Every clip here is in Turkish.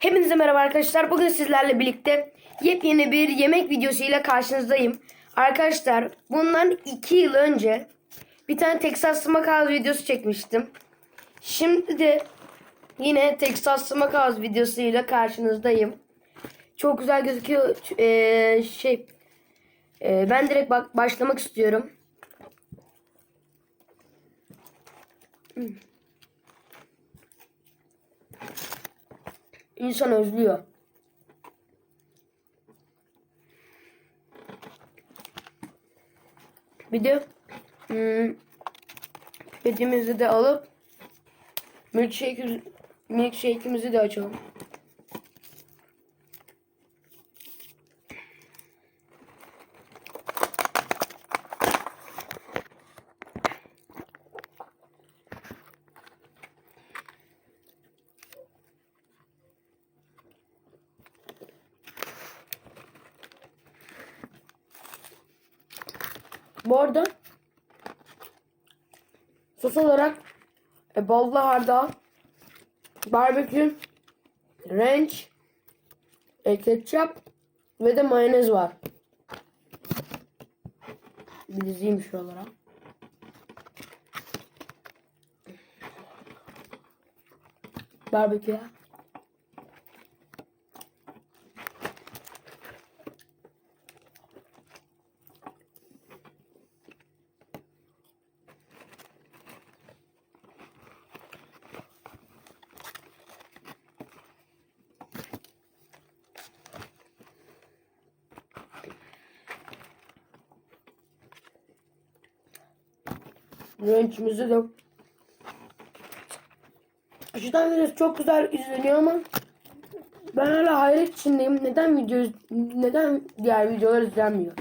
Hepinize merhaba arkadaşlar. Bugün sizlerle birlikte yepyeni bir yemek videosu ile karşınızdayım. Arkadaşlar bundan 2 yıl önce bir tane Texas Smokehouse videosu çekmiştim. Şimdi de yine Texas Smokehouse videosu ile karşınızdayım. Çok güzel gözüküyor. Ee, şey ee, ben direkt bak başlamak istiyorum. İnsan özlüyor. Bir de hmm, pipetimizi de alıp milkshake, milkshake'imizi de açalım. Bu arada sos olarak e, ballı hardal, barbekü, ranch, e, ketçap ve de mayonez var. Bir dizeyim şuralara. Barbekü. Ranch'imizi de Şuradan videosu çok güzel izleniyor ama ben hala hayret içindeyim. Neden video neden diğer videolar izlenmiyor?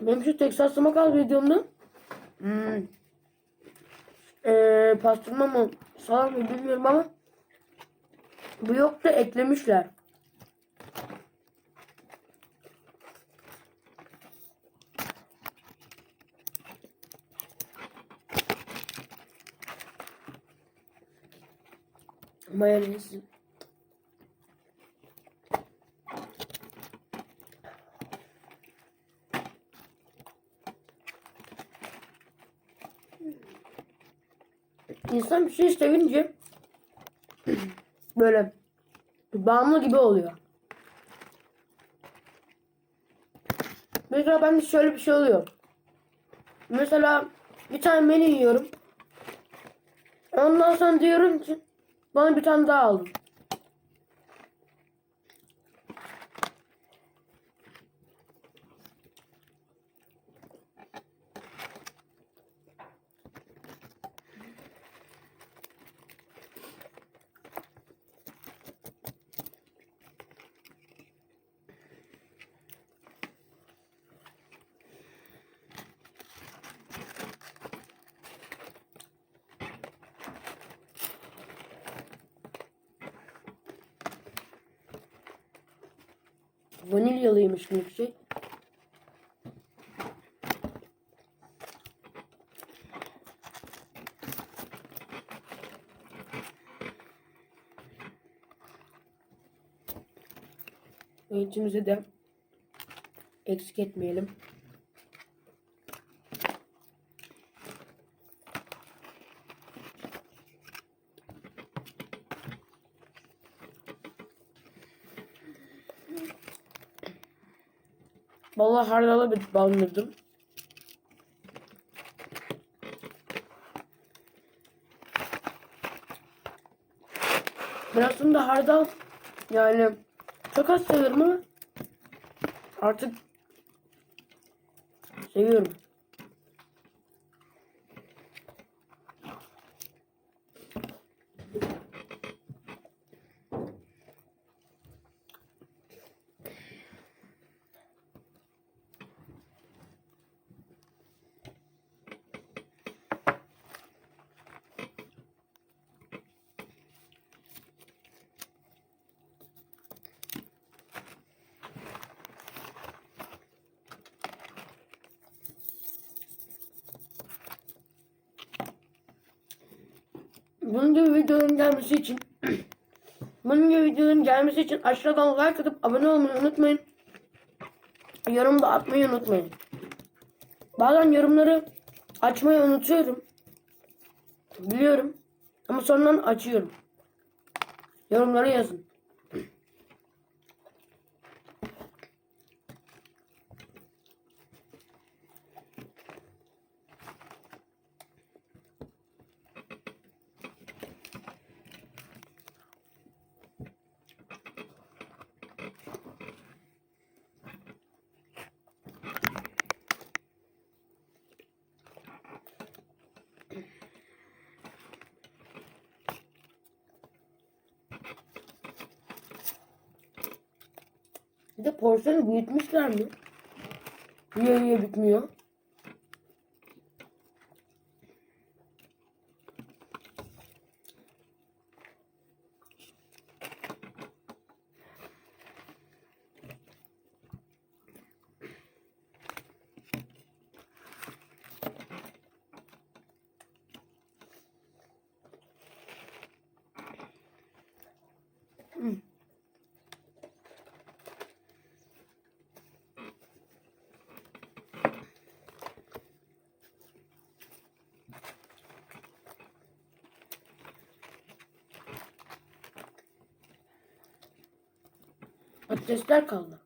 Benim şu Texas Smokehouse videomda hmm, ee, pastırma mı salak mı bilmiyorum ama bu yok da eklemişler. Mayonez. İnsan bir şey sevince böyle bağımlı gibi oluyor. Mesela bende şöyle bir şey oluyor. Mesela bir tane menü yiyorum. Ondan sonra diyorum ki bana bir tane daha alın. Vanilyalıymış milkshake. Ölçümüzü de eksik etmeyelim. Vallahi hardala bir bandırdım. Ben aslında hardal yani çok az severim ama artık seviyorum. Bunun gibi videoların gelmesi için bunun gibi videoların gelmesi için aşağıdan like atıp abone olmayı unutmayın. Yorum da atmayı unutmayın. Bazen yorumları açmayı unutuyorum. Biliyorum. Ama sonradan açıyorum. Yorumları yazın. Bir de porsiyonu büyütmüşler mi? Niye niye bitmiyor? Patatesler kaldı.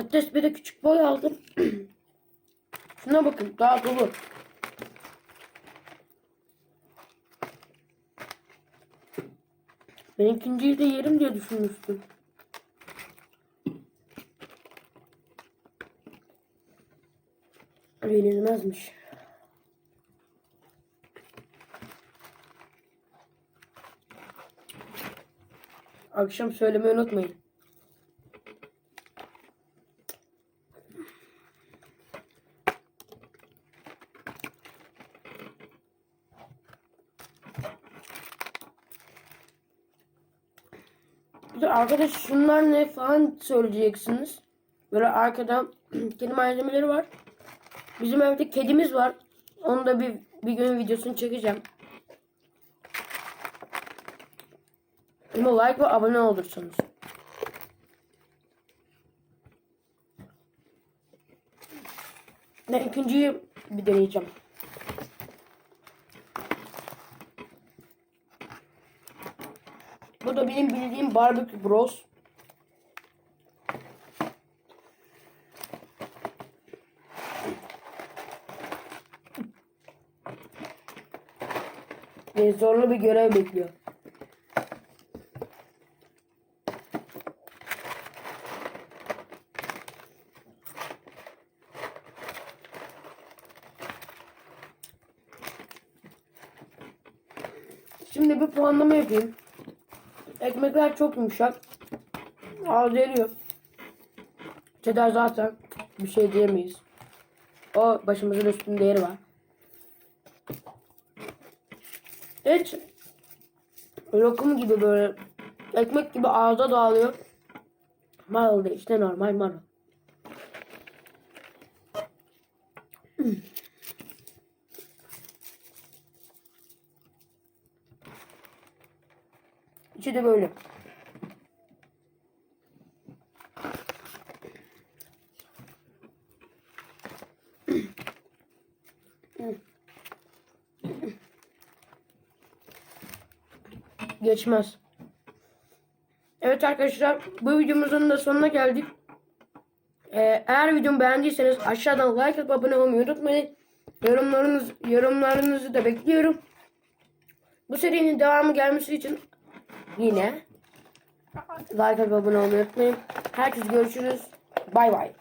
Patates bir de küçük boy aldım. Şuna bakın daha dolu. Ben ikinciyi de yerim diye düşünmüştüm. Yenilmezmiş. Akşam söylemeyi unutmayın. Arkadaş şunlar ne falan söyleyeceksiniz. Böyle arkada kedi malzemeleri var. Bizim evde kedimiz var. Onu da bir, bir gün videosunu çekeceğim. Ama like ve abone olursunuz. Ben ikinciyi bir deneyeceğim. Bu da benim bildiğim Barbecue Bros. Beni zorlu bir görev bekliyor. Şimdi bir puanlama yapayım. Ekmekler çok yumuşak. Ağız eriyor. Cheddar zaten bir şey diyemeyiz. O başımızın üstünde yeri var. Hiç lokum gibi böyle ekmek gibi ağza dağılıyor. Marul işte normal marul. İçi de böyle. Geçmez. Evet arkadaşlar bu videomuzun da sonuna geldik. Ee, eğer videomu beğendiyseniz aşağıdan like atıp abone olmayı unutmayın. Yorumlarınız, yorumlarınızı da bekliyorum. Bu serinin devamı gelmesi için yine Like abone olmayı unutmayın. Herkes görüşürüz. Bay bay.